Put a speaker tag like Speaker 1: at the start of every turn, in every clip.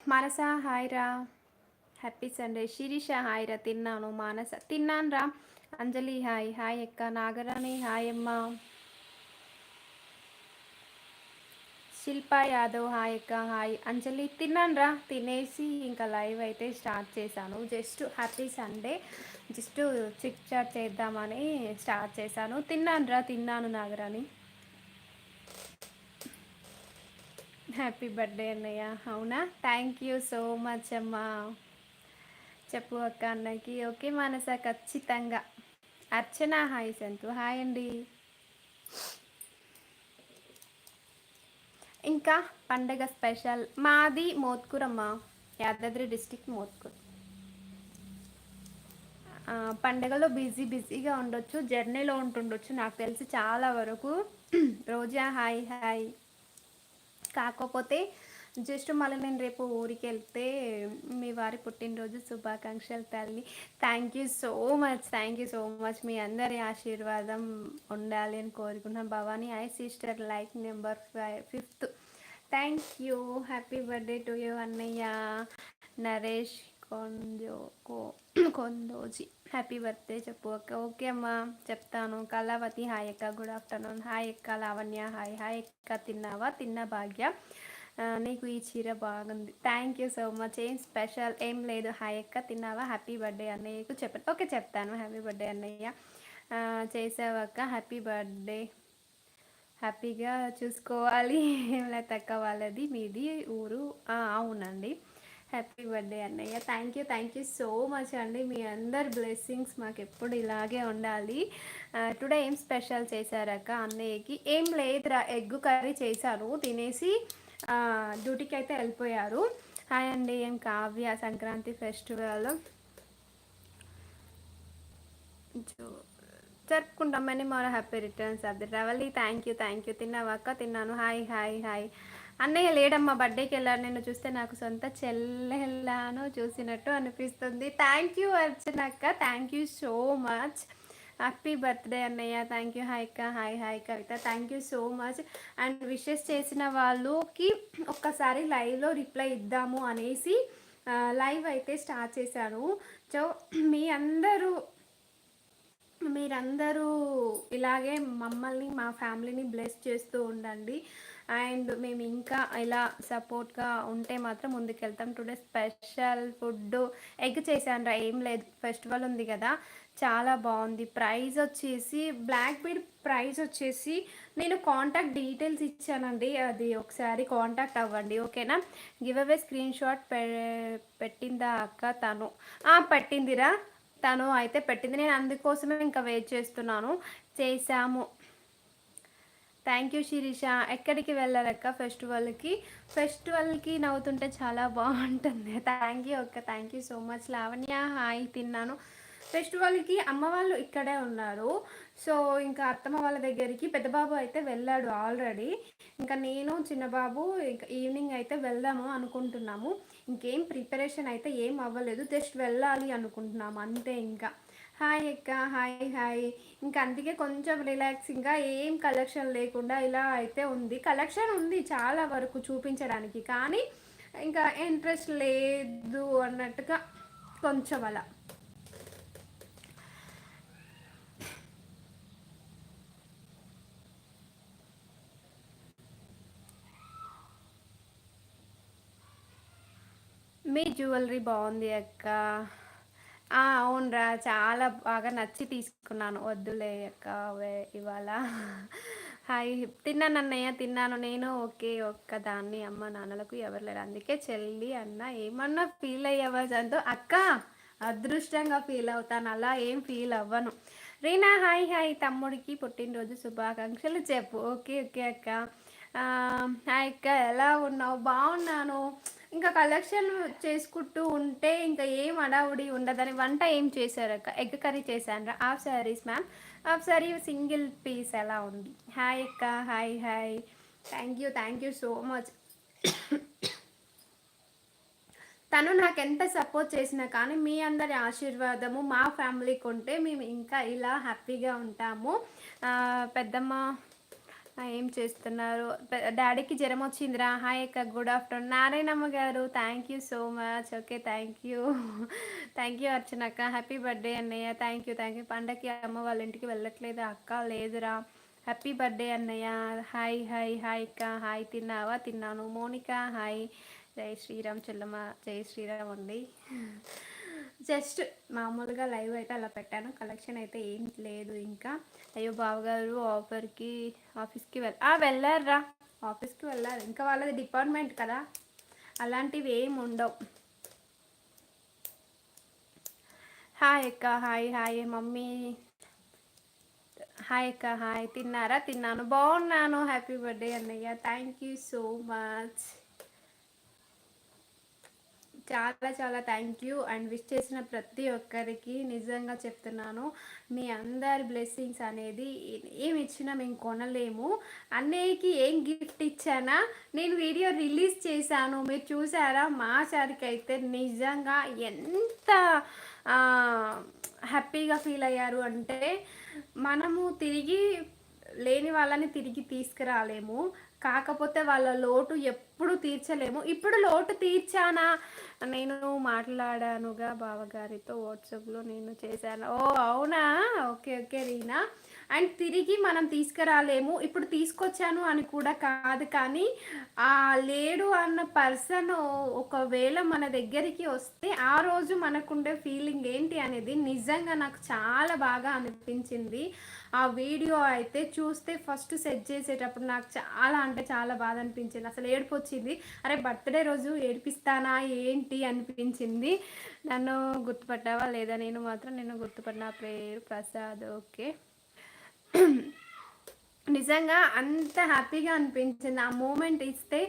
Speaker 1: మానస hi రా happy Sunday Shirisha hi రా తిన్నాను మానస తిన్నాను రా అంజలి హాయ్ హాయ్ అక్క నాగరాణి హాయ్ అమ్మ శిల్ప యాదవ్ హాయ్ అక్క హాయ్ అంజలి తిన్నాను రా తినేసి ఇంకా లైవ్ అయితే స్టార్ట్ చేశాను just happy Sunday just chit chat చేద్దామని స్టార్ట్ చేశాను తిన్నాను రా తిన్నాను నాగరాణి హ్యాపీ బర్త్డే అన్నయ్య. అవునా? థ్యాంక్ యూ సో మచ్ అమ్మా. చెప్పు అక్క అన్నకి ఓకే మానస ఖచ్చితంగా. అర్చన హాయ్ సంతు. హాయ్ అండి. ఇంకా పండగ స్పెషల్. మాది మోత్కూరమ్మ యాదాద్రి డిస్టిక్ మోత్కూర్. పండగలో బిజీ బిజీగా ఉండొచ్చు జర్నీలో ఉంటుండొచ్చు. నాకు తెలిసి చాలా వరకు. రోజా హాయ్ హాయ్. కాకపోతే జస్ట్ మళ్ళీ నేను రేపు ఊరికి వెళ్తే మీ వారి పుట్టినరోజు శుభాకాంక్షలు తల్లి. Thank you so much thank you so much మీ అందరి ఆశీర్వాదం ఉండాలి అని కోరుకుంటున్నాను Bhavani I sister like number five fifth thank you happy birthday to you అన్నయ్య. నరేష్ కొంజో కో కొందోజీ. హ్యాపీ బర్త్డే చెప్పు అక్క. ఓకే అమ్మా చెప్తాను. కళావతి హాయ్ అక్క. గుడ్ ఆఫ్టర్నూన్ హాయ్ అక్క లావణ్య హాయ్ హాయ్ అక్క తిన్నావా? తిన్న భాగ్య. నీకు ఈ చీర బాగుంది. థ్యాంక్ యూ సో మచ్ ఏం స్పెషల్ ఏం లేదు. హాయ్ అక్క తిన్నావా? హ్యాపీ బర్త్డే అన్నయ్యకు చెప్ప ఓకే చెప్తాను. హ్యాపీ బర్త్డే అన్నయ్య. చేసావక్క హ్యాపీ బర్త్డే హ్యాపీగా చూసుకోవాలి. ఏమైనా తక్కువ వాళ్ళది. మీది ఊరు? అవునండి. హ్యాపీ బర్త్డే అన్నయ్య. Thank you thank you so much అండి. మీ అందరి బ్లెస్సింగ్స్ మాకు ఎప్పుడు ఇలాగే ఉండాలి. Uh, టుడే ఏం స్పెషల్ చేశారక్క అన్నయ్యకి ఏం లేదురా ఎగ్ కర్రీ చేశాను తినేసి uh, డ్యూటీకి అయితే వెళ్ళిపోయారు. హాయ్ అండి ఏం కావ్య సంక్రాంతి ఫెస్టివల్ జరుపుకుంటాం జరుపుకుంటామని మన హ్యాపీ రిటర్న్స్ అది Ravali. Thank you thank you తిన్నావక్క తిన్నాను. హాయ్ హాయ్ హాయ్ అన్నయ్య లేడమ్మా బర్త్డేకి వెళ్ళాను నేను చూస్తే నాకు సొంత చెల్లెల్లానో చూసినట్టు అనిపిస్తుంది. థ్యాంక్ యూ అర్చన అక్క. Thank you so much happy birthday అన్నయ్య. థ్యాంక్ యూ హాయ్ అక్క. Hi hi Kavitha. Thank you so much and wishes చేసిన వాళ్ళకి ఒక్కసారి లైవ్లో రిప్లై ఇద్దాము అనేసి లైవ్ అయితే స్టార్ట్ చేశాను. సో మీ అందరూ మీరందరూ ఇలాగే మమ్మల్ని మా ఫ్యామిలీని బ్లెస్ చేస్తూ ఉండండి. అండ్ మేము ఇంకా ఇలా సపోర్ట్గా ఉంటే మాత్రం ముందుకెళ్తాం. టుడే స్పెషల్ ఫుడ్ ఎగ్ చేశాను రా ఏం లేదు. ఫెస్టివల్ ఉంది కదా. చాలా బాగుంది. ప్రైస్ వచ్చేసి బ్లాక్ బీడ్ ప్రైస్ వచ్చేసి నేను కాంటాక్ట్ డీటెయిల్స్ ఇచ్చానండి. అది ఒకసారి కాంటాక్ట్ అవ్వండి. ఓకేనా? గివ్ అవే స్క్రీన్ షాట్ పె పెట్టిందా అక్క? తను. పెట్టిందిరా. తను అయితే పెట్టింది. నేను అందుకోసమే ఇంకా వెయిట్ చేస్తున్నాను. చేశాము. Thank you Shirisha. ఎక్కడికి వెళ్ళాలక్క ఫెస్టివల్కి? ఫెస్టివల్కి నవ్వుతుంటే చాలా బాగుంటుంది. థ్యాంక్ యూ అక్క thank you so much. Lavanya hi తిన్నాను. ఫెస్టివల్కి అమ్మ వాళ్ళు ఇక్కడే ఉన్నారు. సో ఇంకా అత్తమ్మ వాళ్ళ దగ్గరికి పెద్దబాబు అయితే వెళ్ళాడు ఆల్రెడీ. ఇంకా నేను చిన్నబాబు ఇంకా ఈవినింగ్ అయితే వెళ్దాము అనుకుంటున్నాము. ఇంకేం ప్రిపరేషన్ అయితే ఏం అవ్వలేదు. జస్ట్ వెళ్ళాలి అనుకుంటున్నాము. అంతే ఇంకా. హాయ్ అక్క హాయ్ హాయ్. ఇంకా అందుకే కొంచెం రిలాక్సింగ్గా ఏం కలెక్షన్ లేకుండా ఇలా అయితే ఉంది. కలెక్షన్ ఉంది చాలా వరకు చూపించడానికి కానీ ఇంకా ఇంట్రెస్ట్ లేదు అన్నట్టుగా కొంచెం అలా. మీ జ్యువెలరీ బాగుంది అక్క. అవునరా. చాలా బాగా నచ్చి తీసుకున్నాను. వద్దులే అక్క వే- ఇవాళ. హాయ్. తిన్నాను అన్నయ్య తిన్నాను నేను. ఓకే ఒక్క దాన్ని అమ్మ నాన్నలకు ఎవరు లేరు. అందుకే చెల్లి అన్న ఏమన్నా ఫీల్ అయ్యావా అక్క అదృష్టంగా ఫీల్ అవుతాను. అలా ఏం ఫీల్ అవ్వను. Reena hi hi. తమ్ముడికి పుట్టినరోజు శుభాకాంక్షలు చెప్పు. ఓకే ఓకే అక్క. అక్క ఎలా ఉన్నావు? బాగున్నాను. ఇంకా కలెక్షన్ చేసుకుంటూ ఉంటే ఇంకా ఏం అడావుడి ఉండదని వంట ఏం చేశారు అక్క? ఎగ్ కర్రీ చేశాను half sarees ma'am half saree single piece ఎలా ఉంది? హాయ్ అక్క. Hi hi thank you thank you so much తను నాకు ఎంత సపోర్ట్ చేసినా కానీ మీ అందరి ఆశీర్వాదము మా ఫ్యామిలీకి ఉంటే మేము ఇంకా ఇలా హ్యాపీగా ఉంటాము. పెద్దమ్మ ఏం చేస్తున్నారు? డాడీకి జ్వరం వచ్చిందిరా. హాయ్ అక్క good afternoon Narayanamma garu thank you so much okay thank you thank you అర్చనక్క happy birthday అన్నయ్య. థ్యాంక్ యూ థ్యాంక్ యూ పండగకి అమ్మ వాళ్ళ ఇంటికి వెళ్ళట్లేదు? అక్క లేదురా. హ్యాపీ బర్త్డే అన్నయ్య. హాయ్ హాయ్ హాయ్ అక్క. హాయ్ తిన్నావా? తిన్నాను. మోనిక హాయ్ జై శ్రీరామ్ చెల్లమ్మ. జై శ్రీరామ్ అండి. జస్ట్ మామూలుగా లైవ్ అయితే అలా పెట్టాను. కలెక్షన్ అయితే ఏం లేదు ఇంకా. అయ్యో బావగారు ఆఫర్కి ఆఫీస్కి వెళ్ళ వెళ్ళారా ఆఫీస్కి వెళ్ళారు. ఇంకా వాళ్ళది డిపార్ట్మెంట్ కదా. అలాంటివి ఏం ఉండవు. హాయ్ అక్క హాయ్ హాయ్ మమ్మీ. హాయ్ అక్క హాయ్. తిన్నారా? తిన్నాను. బాగున్నాను. హ్యాపీ బర్త్డే అన్నయ్య. Thank you so much. చాలా చాలా థ్యాంక్ యూ అండ్ విష్ చేసిన ప్రతి ఒక్కరికి నిజంగా చెప్తున్నాను. మీ అందరి బ్లెస్సింగ్స్ అనేది ఏమి ఇచ్చినా మేము కొనలేము. అన్నయ్యకి ఏం గిఫ్ట్ ఇచ్చానా? నేను వీడియో రిలీజ్ చేశాను. మీరు చూసారా? మా సారికి అయితే నిజంగా ఎంత హ్యాపీగా ఫీల్ అయ్యారు అంటే మనము తిరిగి లేని వాళ్ళని తిరిగి తీసుకురాలేము. కాకపోతే వాళ్ళ లోటు ఎప్పుడు తీర్చలేము. ఇప్పుడు లోటు తీర్చానా? నేను మాట్లాడానుగా బావగారితో వాట్సాప్లో నేను చేశాను. ఓ అవునా? Okay okay Reena. అండ్ తిరిగి మనం తీసుకురాలేము. ఇప్పుడు తీసుకొచ్చాను అని కూడా కాదు కానీ ఆ లేడు అన్న పర్సన్ ఒకవేళ మన దగ్గరికి వస్తే ఆ రోజు మనకుండే ఫీలింగ్ ఏంటి అనేది నిజంగా నాకు చాలా బాగా అనిపించింది. ఆ వీడియో అయితే చూస్తే ఫస్ట్ సెట్ చేసేటప్పుడు నాకు చాలా అంటే చాలా బాధ అనిపించింది. అసలు ఏడుపు వచ్చింది. అరే బర్త్డే రోజు ఏడిపిస్తానా? ఏంటి? అనిపించింది? నన్ను గుర్తుపట్టావా లేదా? నేను మాత్రం నేను గుర్తుపడిన పేరు ప్రసాద్ ఓకే. నిజంగా అంత హ్యాపీగా అనిపించింది. ఆ మూమెంట్ ఇస్తే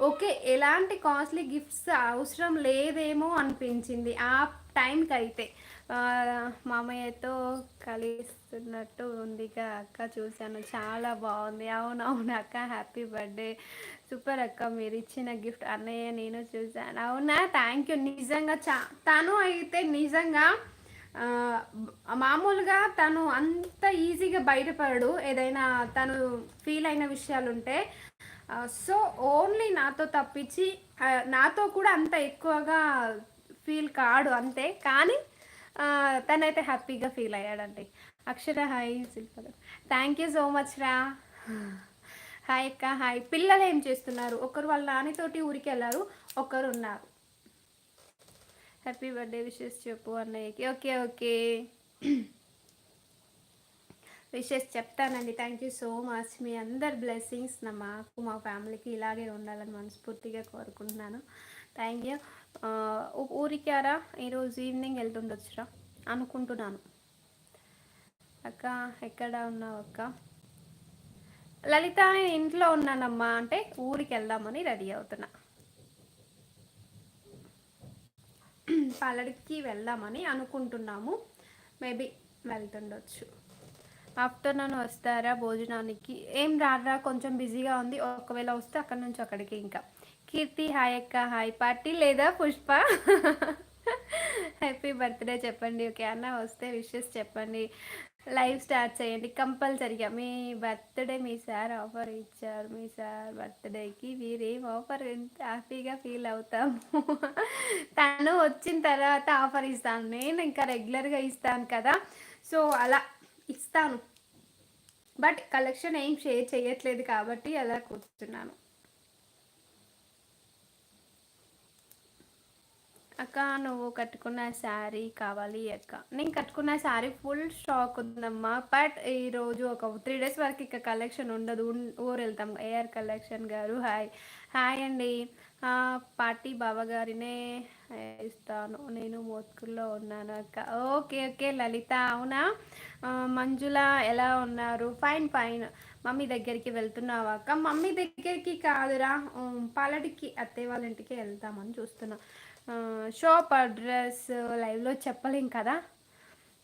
Speaker 1: ఓకే ఎలాంటి కాస్ట్లీ గిఫ్ట్స్ అవసరం లేదేమో అనిపించింది. ఆ టైంకి అయితే మామయ్యతో కలిస్తున్నట్టు ఉంది అక్క చూశాను. చాలా బాగుంది. అవునవును అక్క. హ్యాపీ బర్త్డే సూపర్ అక్క. మీరు ఇచ్చిన గిఫ్ట్ అన్నయ్య నేను చూశాను. అవునా? థ్యాంక్ యూ నిజంగా చా తను అయితే నిజంగా మామూలుగా తను అంత ఈజీగా బయటపడడు. ఏదైనా తను ఫీల్ అయిన విషయాలు ఉంటే సో ఓన్లీ నాతో తప్పించి నాతో కూడా అంత ఎక్కువగా ఫీల్ కాడు అంతే. కానీ తనైతే హ్యాపీగా feel అయ్యాడండి. Akshara hi Shilpa. Thank you so much రా. హాయ్ అక్క హాయ్ పిల్లలు ఏం చేస్తున్నారు? ఒకరు వాళ్ళ నానితోటి ఊరికి వెళ్ళారు ఒకరు ఉన్నారు. హ్యాపీ బర్త్డే విషెస్ చెప్పు అన్నయ్యకి. ఓకే ఓకే విషెస్ చెప్తానండి. థ్యాంక్ యూ సో మచ్ మీ అందరి బ్లెస్సింగ్స్ నా మాకు మా ఫ్యామిలీకి ఇలాగే ఉండాలని మనస్ఫూర్తిగా కోరుకుంటున్నాను. థ్యాంక్ యూ ఊరికారా? ఈరోజు ఈవినింగ్ వెళ్తుండొచ్చురా? అనుకుంటున్నాను. అక్క ఎక్కడ ఉన్నావు అక్క? లలిత ఇంట్లో ఉన్నానమ్మా. అంటే ఊరికి వెళ్దామని రెడీ అవుతున్నా. పాలడికి వెళ్దామని అనుకుంటున్నాము. మేబీ వెళ్తుండొచ్చు. ఆఫ్టర్నూన్ వస్తారా భోజనానికి? ఏం రారా? కొంచెం బిజీగా ఉంది. ఒకవేళ వస్తే అక్కడ నుంచి అక్కడికి ఇంకా. కీర్తి హాయ్ అక్క హాయ్ పార్టీ లేదా పుష్ప? హ్యాపీ బర్త్డే చెప్పండి. ఓకే అన్న వస్తే విషెస్ చెప్పండి. లైవ్ స్టార్ట్ చేయండి. కంపల్సరిగా మీ బర్త్డే మీ సార్ ఆఫర్ ఇచ్చారు. మీ సార్ బర్త్డేకి మీరేం ఆఫర్ ఎంత హ్యాపీగా ఫీల్ అవుతాము? తను వచ్చిన తర్వాత ఆఫర్ ఇస్తాను. నేను ఇంకా రెగ్యులర్గా ఇస్తాను కదా. సో అలా ఇస్తాను. బట్ కలెక్షన్ ఏం షేర్ చేయట్లేదు కాబట్టి అలా కూర్చున్నాను. అక్క నువ్వు కట్టుకున్న శారీ కావాలి అక్క. నేను కట్టుకున్న శారీ ఫుల్ స్టాక్ ఉందమ్మా. బట్ ఈరోజు ఒక త్రీ డేస్ వరకు ఇక కలెక్షన్ ఉండదు. ఊరు వెళ్తాం AR collection garu hi. Hi అండి. పార్టీ బావగారినే ఇస్తాను. నేను మోత్కుల్లో ఉన్నాను అక్క. Okay okay Lalitha. అవునా? మంజుల ఎలా ఉన్నారు? Fine fine. మమ్మీ దగ్గరికి వెళ్తున్నావా అక్క? మమ్మీ దగ్గరికి కాదురా. పాలడికి అత్తయ్య వాళ్ళ ఇంటికి వెళ్తామని చూస్తున్నా. షాప్ అడ్రస్ లైవ్లో చెప్పలేం కదా?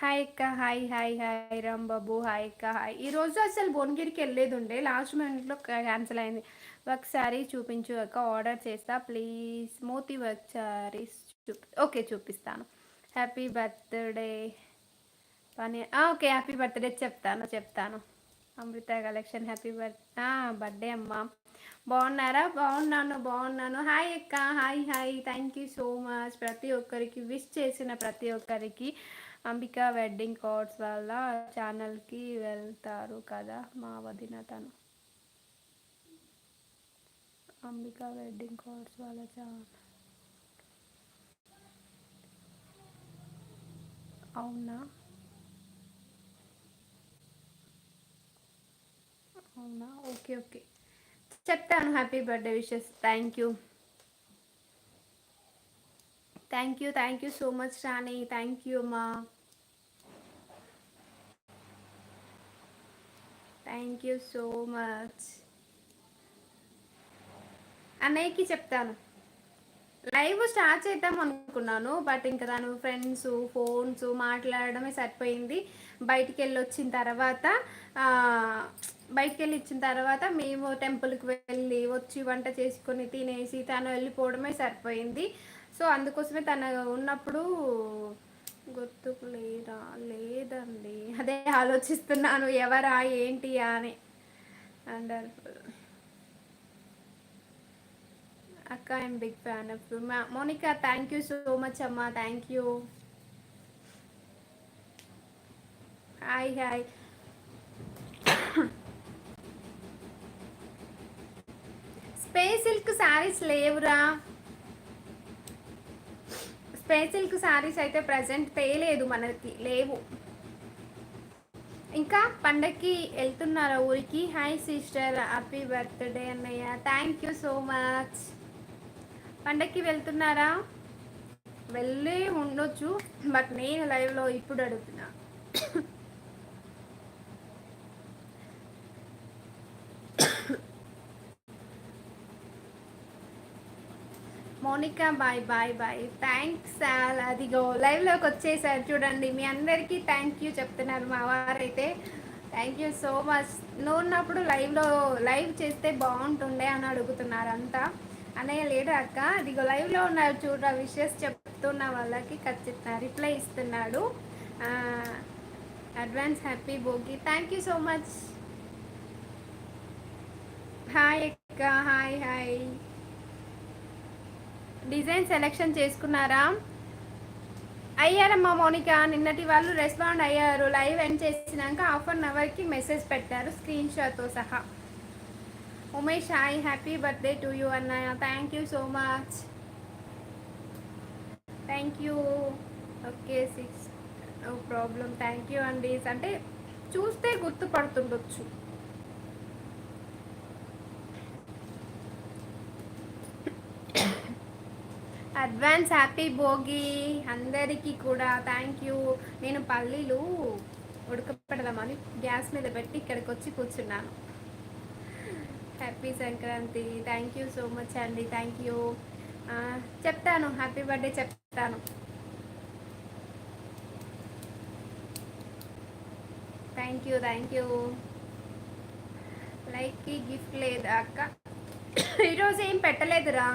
Speaker 1: హాయ్ అక్క hi hi hi Rambabu hi అక్క హాయ్. ఈరోజు అసలు భువనగిరికి వెళ్ళేది ఉండే లాస్ట్ మినిట్లో క్యాన్సిల్ అయింది. వర్క్ శారీ చూపించు అక్క ఆర్డర్ చేస్తా. ప్లీజ్ మోతి వర్క్ శారీస్ చూపి ఓకే చూపిస్తాను. హ్యాపీ బర్త్డే పని ఓకే హ్యాపీ బర్త్డే చెప్తాను చెప్తాను. Amrutha collection happy birth birthday అమ్మా. బాగున్నారా? బాగున్నాను బాగున్నాను. హాయ్ అక్క hi hi. Thank you so much ప్రతి ఒక్కరికి విష్ చేసిన ప్రతి ఒక్కరికి అంబిక వెడ్డింగ్ కార్డ్స్ వల్ల ఛానల్కి వెళ్తారు కదా మా వదిన తను అంబిక వెడ్డింగ్ కార్డ్స్ వాళ్ళ ఛానల్ అవునా? అవునా? Okay okay. చెప్తాను. Happy birthday wishes thank you thank you thank you so much Rani thank you అమ్మా థ్యాంక్ యూ సో మచ్ అన్నయ్యకి చెప్తాను. లైవ్ స్టార్ట్ చేద్దాం అనుకున్నాను బట్ ఇంకా తను ఫ్రెండ్స్ ఫోన్స్ మాట్లాడడమే సరిపోయింది. బయటికి వెళ్ళి వచ్చిన తర్వాత బయటికి వెళ్ళి ఇచ్చిన తర్వాత మేము టెంపుల్కి వెళ్ళి వచ్చి వంట చేసుకొని తినేసి తను వెళ్ళిపోవడమే సరిపోయింది. సో అందుకోసమే తను ఉన్నప్పుడు గుర్తుకు లేదా? లేదండి. అదే ఆలోచిస్తున్నాను. ఎవరా? ఏంటి? అని అండర్ఫుల్ అక్క I'm big fan of Monika thank you so much అమ్మా. Thank you. Hi hi. Space silk sarees లేవురా. స్పేస్ సిల్క్ శారీస్ అయితే ప్రజెంట్ తేలేదు మనకి లేవు. ఇంకా పండక్కి వెళ్తున్నారా ఊరికి? హాయ్ సిస్టర్ హ్యాపీ బర్త్డే అన్నయ్య. థ్యాంక్ యూ సో మచ్ పండక్కి వెళ్తున్నారా? వెళ్ళి ఉండొచ్చు బట్ నేను లైవ్లో ఇప్పుడు అడుగుతున్నా. Monika bye bye bye thanks all అదిగో లైవ్లోకి వచ్చేసారు చూడండి. మీ అందరికీ థ్యాంక్ యూ చెప్తున్నారు మా వారైతే. థ్యాంక్ యూ సో మచ్ నువ్వు ఉన్నప్పుడు లైవ్లో లైవ్ చేస్తే బాగుంటుండే అని అడుగుతున్నారు అంతా అన్నయ్య లేడు అక్క? అదిగో లైవ్లో ఉన్నారు చూడ విషయస్ చెప్తున్న వాళ్ళకి ఖచ్చితంగా రిప్లై ఇస్తున్నాడు. Advance happy Bhogi. Thank you so much hi అక్క. హాయ్ హాయ్ డిజైన్ సెలెక్షన్ చేసుకున్నారా? అయ్యారమ్మా మోనిక? నిన్నటి వాళ్ళు రెస్పాండ్ అయ్యారు. లైవ్ ఎండ్ చేసినాక హాఫ్ అన్ అవర్కి మెసేజ్ పెట్టారు స్క్రీన్ షాట్తో సహా. Umesh hi happy birthday to you అన్నయ్య. Thank you so much thank you okay six no problem thank you అండి అంటే చూస్తే గుర్తుపడుతుండొచ్చు. అడ్వాన్స్ హ్యాపీ భోగి అందరికీ కూడా. థ్యాంక్ యూ నేను పల్లీలు ఉడకపెడదామని గ్యాస్ మీద పెట్టి ఇక్కడికి వచ్చి కూర్చున్నాను. Happy Sankranti. Thank you so much అండి. థ్యాంక్ యూ చెప్తాను. హ్యాపీ బర్త్డే చెప్తాను. థ్యాంక్ యూ థ్యాంక్ యూ లైక్కి గిఫ్ట్ లేదా అక్క? ఈరోజు ఏం పెట్టలేదురా.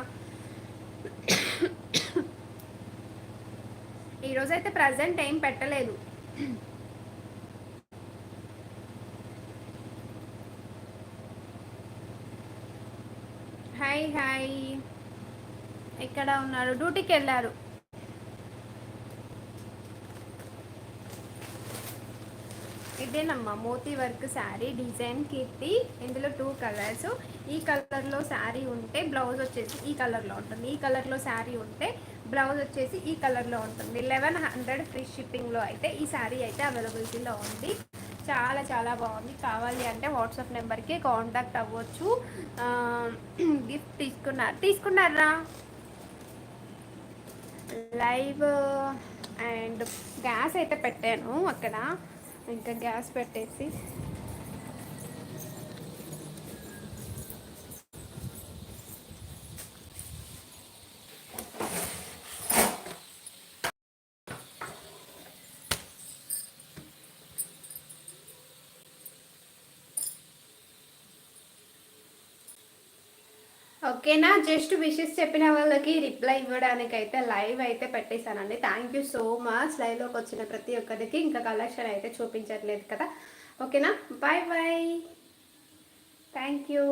Speaker 1: ఈరోజు అయితే ప్రజెంట్ ఏం పెట్టలేదు. హాయ్ హాయ్ ఎక్కడ ఉన్నారు? డ్యూటీకి వెళ్ళారు. ఇదేనమ్మా మోతీ వర్క్ శారీ డిజైన్ కీర్తి. ఇందులో టూ కలర్స్ ఈ కలర్లో శారీ ఉంటే బ్లౌజ్ వచ్చేసి ఈ కలర్లో ఉంటుంది. ఈ కలర్లో శారీ ఉంటే బ్లౌజ్ వచ్చేసి ఈ కలర్లో ఉంటుంది. లెవెన్ హండ్రెడ్ ఫ్రీ షిప్పింగ్లో అయితే ఈ శారీ అయితే అవైలబిలిటీలో ఉంది. చాలా చాలా బాగుంది. కావాలి అంటే వాట్సాప్ నెంబర్కి కాంటాక్ట్ అవ్వచ్చు. గిఫ్ట్ తీసుకున్నారు. తీసుకున్నారా? లైవ్ అండ్ గ్యాస్ అయితే పెట్టాను అక్కడ. ఇంకా గ్యాస్ పెట్టేసి ఓకేనా? జస్ట్ విషెస్ చెప్పిన వాళ్ళకి రిప్లై ఇవ్వడానికి అయితే లైవ్ అయితే పెట్టేశానండి. థ్యాంక్ యూ సో మచ్ లైవ్లోకి వచ్చిన ప్రతి ఒక్కరికి ఇంకా కలెక్షన్ అయితే చూపించట్లేదు కదా. ఓకేనా? Bye bye thank you